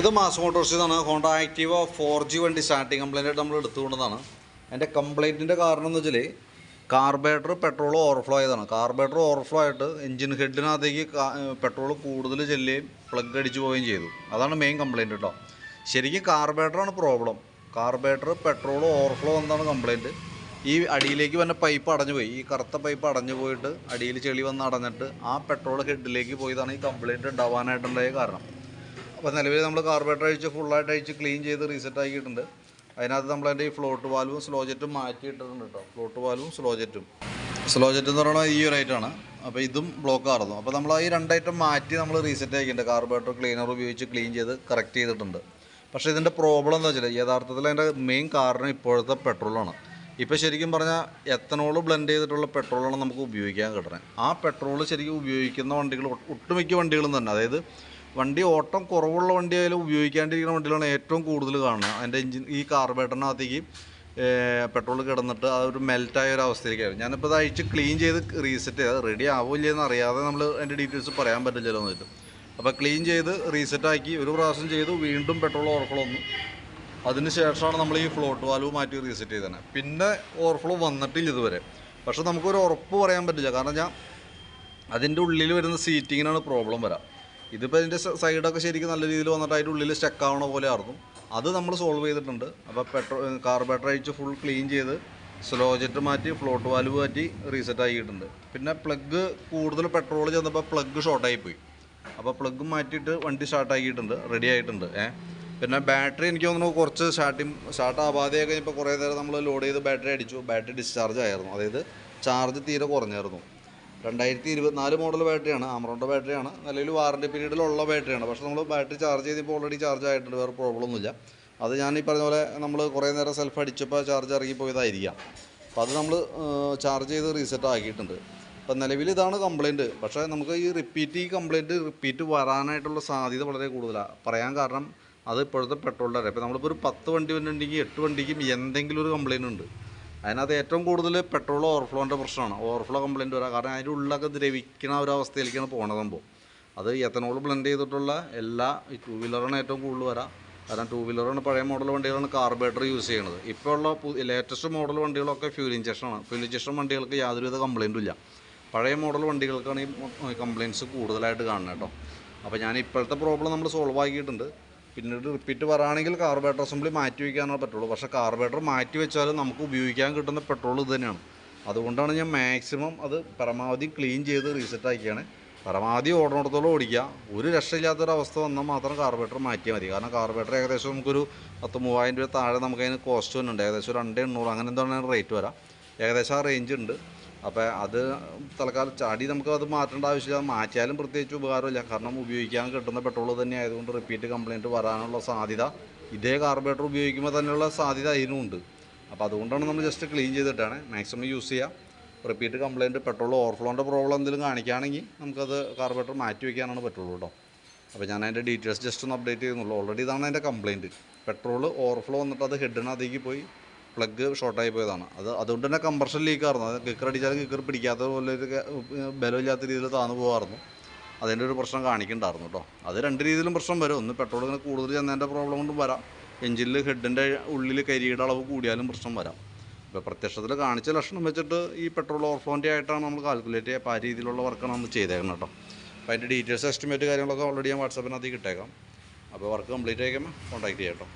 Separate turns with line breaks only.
ഇത് മാസ് മോട്ടോർസിന്നാണ് Honda Activa four G വണ്ടി സ്റ്റാർട്ടിങ് കംപ്ലൈന്റ് നമ്മൾ എടുത്തുകൊണ്ടതാണ്. എന്റെ കംപ്ലൈന്റിന്റെ കാരണം എന്ന് വെച്ചാൽ കാർബേറ്റർ പെട്രോൾ ഓവർഫ്ലോ ആയതാണ്. കാർബേറ്റർ ഓവർഫ്ലോ ആയിട്ട് എഞ്ചിൻ ഹെഡിനകത്തേക്ക് പെട്രോൾ കൂടുതൽ ചെല്ലുകയും പ്ലഗ് അടിച്ചു പോവുകയും ചെയ്തു. അതാണ് മെയിൻ കംപ്ലൈന്റ് കേട്ടോ ശരിക്കും കാർബേറ്ററാണ് പ്രോബ്ലം കാർബേറ്റർ പെട്രോൾ ഓവർഫ്ലോ എന്നാണ് കംപ്ലൈന്റ് ഈ അടിയിലേക്ക് വന്ന പൈപ്പ് അടഞ്ഞു പോയി ഈ കറുത്ത പൈപ്പ് അടഞ്ഞു പോയിട്ട് അടിയിൽ ചെളി വന്ന് അടഞ്ഞിട്ട് ആ പെട്രോൾ ഹെഡിലേക്ക് പോയതാണ് ഈ കംപ്ലൈന്റ് ഉണ്ടാവാനായിട്ടുണ്ടായ കാരണം. അപ്പോൾ നിലവിൽ നമ്മൾ കാർബറേറ്റർ അഴിച്ച് ഫുള്ളായിട്ട് അഴിച്ച് ക്ലീൻ ചെയ്ത് റീസെറ്റ് ആക്കിയിട്ടുണ്ട്. അതിനകത്ത് നമ്മൾ അതിന്റെ ഈ ഫ്ലോട്ട് വാൽവും സ്ലോ ജെറ്റും മാറ്റിയിട്ടുണ്ട് കേട്ടോ ഫ്ലോട്ട് വാൽവും സ്ലോ ജെറ്റും സ്ലോ ജെറ്റ് എന്ന് പറയുന്നത് ഈ ഒരു ഐറ്റമാണ് അപ്പോൾ ഇതും ബ്ലോക്ക് ആയിരുന്നു അപ്പോൾ നമ്മൾ ഈ രണ്ട് ഐറ്റം മാറ്റി നമ്മൾ റീസെറ്റ് ആക്കിയിട്ടുണ്ട്. കാർബറേറ്റർ ക്ലീനർ ഉപയോഗിച്ച് ക്ലീൻ ചെയ്ത് കറക്റ്റ് ചെയ്തിട്ടുണ്ട്. പക്ഷേ ഇതിന്റെ പ്രോബ്ലം എന്താ വെച്ചാൽ യഥാർത്ഥത്തിൽ അതിന്റെ മെയിൻ കാരണം ഇപ്പോഴത്തെ പെട്രോളാണ് ഇപ്പോൾ ശരിക്കും പറഞ്ഞാൽ എത്തനോൾ ബ്ലെൻഡ് ചെയ്തിട്ടുള്ള പെട്രോളാണ് നമുക്ക് ഉപയോഗിക്കാൻ കിട്ടുന്നത് ആ പെട്രോൾ ശരിക്കും ഉപയോഗിക്കുന്ന വണ്ടികൾ ഒട്ടുമിക്ക വണ്ടികളും തന്നെ അതായത് വണ്ടി ഓട്ടം കുറവുള്ള വണ്ടി ആയാലും ഉപയോഗിക്കാണ്ടിരിക്കുന്ന വണ്ടികളാണ് ഏറ്റവും കൂടുതൽ കാണുന്നത് അതിന്റെ എഞ്ചിൻ ഈ കാർബേറ്ററിനകത്തേക്ക് പെട്രോൾ കിടന്നിട്ട് അതൊരു മെൽറ്റായ ഒരു അവസ്ഥയിലേക്കായിരുന്നു. ഞാനിപ്പോൾ ഇത് അഴിച്ച് ക്ലീൻ ചെയ്ത് റീസെറ്റ് ചെയ്ത്. റെഡി ആവില്ല എന്ന് അറിയാതെ നമ്മൾ അതിന്റെ ഡീറ്റെയിൽസ് പറയാൻ പറ്റില്ലല്ലോ എന്നിട്ട്. അപ്പോൾ ക്ലീൻ ചെയ്ത് റീസെറ്റാക്കി ഒരു പ്രാവശ്യം ചെയ്തു വീണ്ടും പെട്രോൾ ഓവർഫ്ലോ അതിന് ശേഷമാണ് നമ്മൾ ഈ ഫ്ലോട്ട് വാൽവ് മാറ്റി റീസെറ്റ് ചെയ്തത് പിന്നെ ഓവർഫ്ലോ വന്നിട്ടില്ല ഇതുവരെ. പക്ഷെ നമുക്കൊരു ഉറപ്പ് പറയാൻ പറ്റില്ല. കാരണം ഞാൻ അതിന്റെ ഉള്ളിൽ വരുന്ന സീറ്റിങ്ങിനാണ് പ്രോബ്ലം വരാം. ഇതിപ്പോൾ ഇതിന്റെ സൈഡൊക്കെ ശരിക്കും നല്ല രീതിയിൽ വന്നിട്ട് അതിന്റെ ഉള്ളിൽ സ്റ്റക്ക് ആവണ പോലെ ആയിരുന്നു. അത് നമ്മൾ സോൾവ് ചെയ്തിട്ടുണ്ട്. അപ്പോൾ പെട്രോൾ കാർബേറ്റർ അഴിച്ച് ഫുൾ ക്ലീൻ ചെയ്ത് സ്ലോ ജെറ്റ് മാറ്റി ഫ്ലോട്ട് വാൽവ് മാറ്റി റീസെറ്റ് ആക്കിയിട്ടുണ്ട്. പിന്നെ പ്ലഗ് കൂടുതൽ പെട്രോൾ ചെന്നപ്പോൾ പ്ലഗ് ഷോർട്ടായി പോയി. അപ്പോൾ പ്ലഗ് മാറ്റിയിട്ട് വണ്ടി സ്റ്റാർട്ട് ആക്കിയിട്ടുണ്ട്. റെഡി ആയിട്ടുണ്ട്. ഏ പിന്നെ ബാറ്ററി എനിക്ക് തോന്നുന്നു കുറച്ച് സ്റ്റാർട്ടിങ് സ്റ്റാർട്ട് ആവാതെ കഴിഞ്ഞപ്പോൾ കുറേ നേരം നമ്മൾ ലോഡ് ചെയ്ത് ബാറ്ററി അടിച്ചു. ബാറ്ററി ഡിസ്ചാർജ് ആയിരുന്നു. അതായത് ചാർജ് തീരെ കുറഞ്ഞായിരുന്നു. രണ്ടായിരത്തി ഇരുപത്തിനാല് മോഡൽ ബാറ്ററിയാണ് ആമറോണിന്റെ ബാറ്ററിയാണ് നിലവിൽ വാറണ്ടി പീരീഡിലുള്ള ബാറ്ററിയാണ് പക്ഷേ നമ്മൾ ബാറ്ററി ചാർജ് ചെയ്തപ്പോൾ ഓൾറെഡി ചാർജ് ആയിട്ടുണ്ട്. വേറെ പ്രോബ്ലം ഒന്നുമില്ല. അത് ഞാൻ ഈ പറഞ്ഞ പോലെ നമ്മൾ കുറേ നേരം സെൽഫ് അടിച്ചപ്പോൾ ചാർജ് ഇറങ്ങിപ്പോയതായിരിക്കാം. അപ്പോൾ അത് നമ്മൾ ചാർജ് ചെയ്ത് റീസെറ്റ് ആക്കിയിട്ടുണ്ട്. അപ്പം നിലവിൽ ഇതാണ് കംപ്ലയിന്റ് പക്ഷേ നമുക്ക് ഈ റിപ്പീറ്റ് ഈ കംപ്ലയിന്റ് റിപ്പീറ്റ് വരാനായിട്ടുള്ള സാധ്യത വളരെ കൂടുതലാണ് പറയാൻ കാരണം അത് ഇപ്പോഴത്തെ പെട്രോളിന്റെ ഇപ്പോൾ നമ്മളിപ്പോൾ ഒരു പത്ത് വണ്ടി വന്നിട്ടുണ്ടെങ്കിൽ എട്ട് വണ്ടിക്കും എന്തെങ്കിലും ഒരു കംപ്ലയിന്റ് ഉണ്ട്. അതിനകത്ത് ഏറ്റവും കൂടുതൽ പെട്രോൾ ഓവർഫ്ലോന്റെ പ്രശ്നമാണ്. ഓവർഫ്ലോ കംപ്ലയിന്റ് വരാം. കാരണം അതിന്റെ ഉള്ളിലൊക്കെ ദ്രവിക്കുന്ന ഒരു അവസ്ഥയിലേക്കാണ് പോകുന്നത് സംഭവം അത് എത്തനോൾ ബ്ലെൻഡ് ചെയ്തിട്ടുള്ള എല്ലാ ഈ ടൂ വീലറാണ് ഏറ്റവും കൂടുതൽ വരാം. കാരണം ടൂ വീലറാണ് പഴയ മോഡൽ വണ്ടികളാണ് കാർബേറ്റർ യൂസ് ചെയ്യുന്നത് ഇപ്പോൾ ഉള്ള ലേറ്റസ്റ്റ് മോഡൽ വണ്ടികളൊക്കെ ഫ്യൂൽ ഇഞ്ചക്ഷനാണ് ഫ്യൂൽ ഇഞ്ചക്ഷൻ വണ്ടികൾക്ക് യാതൊരുവിധ കംപ്ലയിന്റും ഇല്ല. പഴയ മോഡൽ വണ്ടികൾക്കാണ് ഈ കംപ്ലയിന്റ്സ് കൂടുതലായിട്ട് കാണുന്നത് കേട്ടോ. അപ്പോൾ ഞാൻ ഇപ്പോഴത്തെ പ്രോബ്ലം നമ്മൾ സോൾവ് ആക്കിയിട്ടുണ്ട്. പിന്നീട് റിപ്പീറ്റ് പറയുകയാണെങ്കിൽ കാർബേറ്റർ അസംബ്ലി മാറ്റി വയ്ക്കാനേ പറ്റുള്ളൂ. പക്ഷേ കാർബേറ്റർ മാറ്റി വെച്ചാൽ നമുക്ക് ഉപയോഗിക്കാൻ കിട്ടുന്ന പെട്രോൾ ഇത് തന്നെയാണ്. അതുകൊണ്ടാണ് ഞാൻ മാക്സിമം അത് പരമാവധി ക്ലീൻ ചെയ്ത് റീസെറ്റ് ആക്കിയാണ്. പരമാവധി ഓടണത്തോളം ഓടിക്കുക. ഒരു രക്ഷയില്ലാത്തൊരവസ്ഥ വന്നാൽ മാത്രം കാർബേറ്റർ മാറ്റിയാൽ മതി. കാരണം കാർബേറ്റർ ഏകദേശം നമുക്കൊരു പത്ത് മൂവായിരം രൂപ താഴെ നമുക്കതിന് കോസ്റ്റ് തന്നെ ഉണ്ട് ഏകദേശം രണ്ട് എണ്ണൂറ് അങ്ങനെ എന്താണ് റേറ്റ് വരാം. ഏകദേശം ആ റേഞ്ച് ഉണ്ട്. അപ്പോൾ അത് തൽക്കാലം ചാടി നമുക്ക് അത് മാറ്റേണ്ട ആവശ്യമില്ല. മാറ്റിയാലും പ്രത്യേകിച്ച് ഉപകാരമില്ല. കാരണം ഉപയോഗിക്കാൻ കിട്ടുന്ന പെട്രോൾ തന്നെ ആയതുകൊണ്ട് റിപ്പീറ്റ് കംപ്ലയിന്റ് വരാനുള്ള സാധ്യത ഇതേ കാർബറേറ്റർ ഉപയോഗിക്കുമ്പോൾ തന്നെയുള്ള സാധ്യത അതിനുമുണ്ട് അപ്പോൾ അതുകൊണ്ടാണ് നമ്മൾ ജസ്റ്റ് ക്ലീൻ ചെയ്തിട്ടാണ് മാക്സിമം യൂസ് ചെയ്യുക റിപ്പീറ്റ് കംപ്ലയിന്റ് പെട്രോൾ ഓവർഫ്ലോന്റെ പ്രോബ്ലം എന്തെങ്കിലും കാണിക്കുകയാണെങ്കിൽ നമുക്കത് കാർബറേറ്റർ മാറ്റി വയ്ക്കാനാണ് പറ്റുള്ളൂ കേട്ടോ അപ്പോൾ ഞാൻ അതിന്റെ ഡീറ്റെയിൽസ് ജസ്റ്റ് ഒന്ന് അപ്ഡേറ്റ് ചെയ്യുന്നുള്ളൂ ഓൾറെഡി ഇതാണ് അതിന്റെ കംപ്ലയിന്റ് പെട്രോൾ ഓവർഫ്ലോ വന്നിട്ട് അത് ഹെഡിനകത്തേക്ക് പോയി പ്ലഗ് ഷോർട്ടായി പോയതാണ്. അത് അതുകൊണ്ട് തന്നെ കമ്പർഷൻ ലീക്ക് ആയിരുന്നു. അത് കിക്കർ അടിച്ചാലും കിക്കർ പിടിക്കാത്ത പോലെ ഒരു ബലമില്ലാത്ത രീതിയിൽ താന്നു പോകാറുന്നു അതിന്റെ ഒരു പ്രശ്നം കാണിക്കണ്ടായിരുന്നു കേട്ടോ അത് രണ്ട് രീതിയിലും പ്രശ്നം വരും. ഒന്ന് പെട്രോൾ ഇങ്ങനെ കൂടുതൽ ചെന്നതിന്റെ പ്രോബ്ലം കൊണ്ടും വരാം. എഞ്ചിനിൽ ഹെഡിന്റെ ഉള്ളിൽ കരിയുടെ അളവ് കൂടിയാലും പ്രശ്നം വരാം. ഇപ്പോൾ പ്രത്യക്ഷത്തിൽ കാണിച്ച ലക്ഷണം വെച്ചിട്ട് ഈ പെട്രോൾ ഓവർഫ്ലോന്റെ ആയിട്ടാണ് നമ്മൾ കാൽക്കുലേറ്റ് ചെയ്യുക അപ്പോൾ ആ രീതിയിലുള്ള വർക്കാണ് നമ്മൾ ചെയ്തേക്കുന്നത് കേട്ടോ അപ്പോൾ അതിന്റെ ഡീറ്റെയിൽസ് എസ്റ്റിമേറ്റ് കാര്യങ്ങളൊക്കെ ഓൾറെഡി ഞാൻ വാട്സാപ്പിനകത്ത് കിട്ടേക്കാം അപ്പോൾ വർക്ക് കംപ്ലീറ്റ് ആയിക്കുമ്പോൾ കോൺടാക്ട് ചെയ്യാം കേട്ടോ